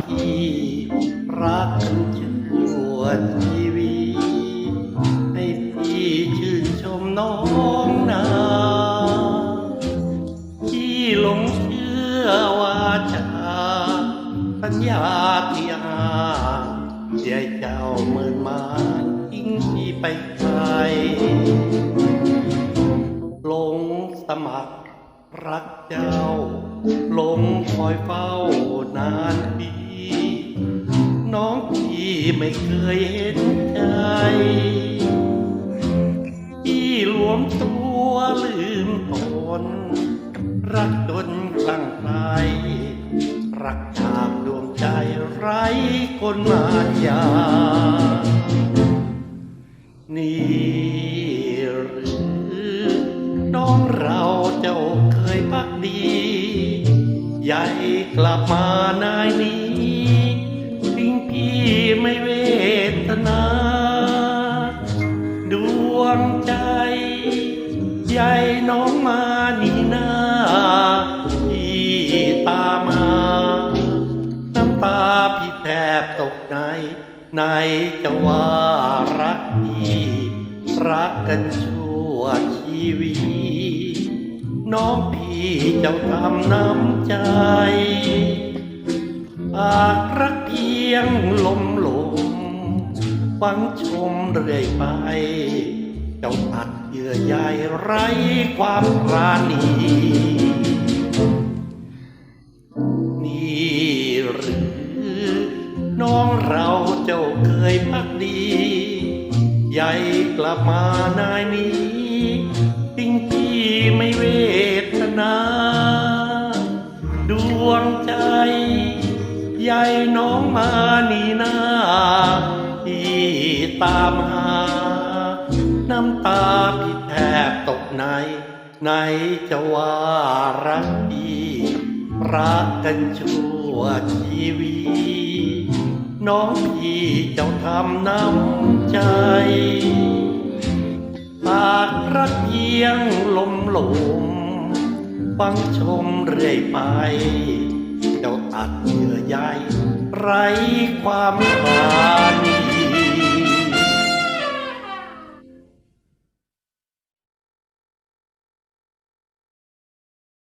พี่รักชั่วทีวีให้พี่ชื่นชมน้องนาพี่หลงเชื่อว่าจะสัญญาเที่อาเสียเจ้าเหมือนมาทิ้งพี่ไปไกลลงสมัครรักเจ้า ลงคอยเฝ้านานปี น้องพี่ไม่เคยเห็นใจที่หลวมตัวลืมตนรักจนคลั่งไครักจากดวงใจไร้คนมารยา นี่ ใหญ่กลับมานายนี้ทิ้งพี่ไม่เวทนา ดวงใจใหญ่น้องมานี่นาที่ตามมา น้ำตาพี่แทบตกในในจะว่ารักพี่รักกันชั่วชีวิต น้องพี่เจ้าทำน้ำใจหากรักเพียงลมลมฟังชมเรื่อยไป เจ้าตัดเยื่อใยไร้ความปราณีนี่หรือ น้องเราเจ้าเคยพักดี ใหญ่กลับมานายนี้ทิ้ง ไม่เวทนา ดวงใจ ใหญ่น้องมานีนาที่ตามหา น้ำตาพี่แทบตกใน ในจะว่ารักพี่รักกันชั่วชีวิตน้องพี่เจ้าทำน้ำใจ ปากรักเพียงลมลมฟังชมเรื่อยไปเดาตัดเยื่อใยไรความปราน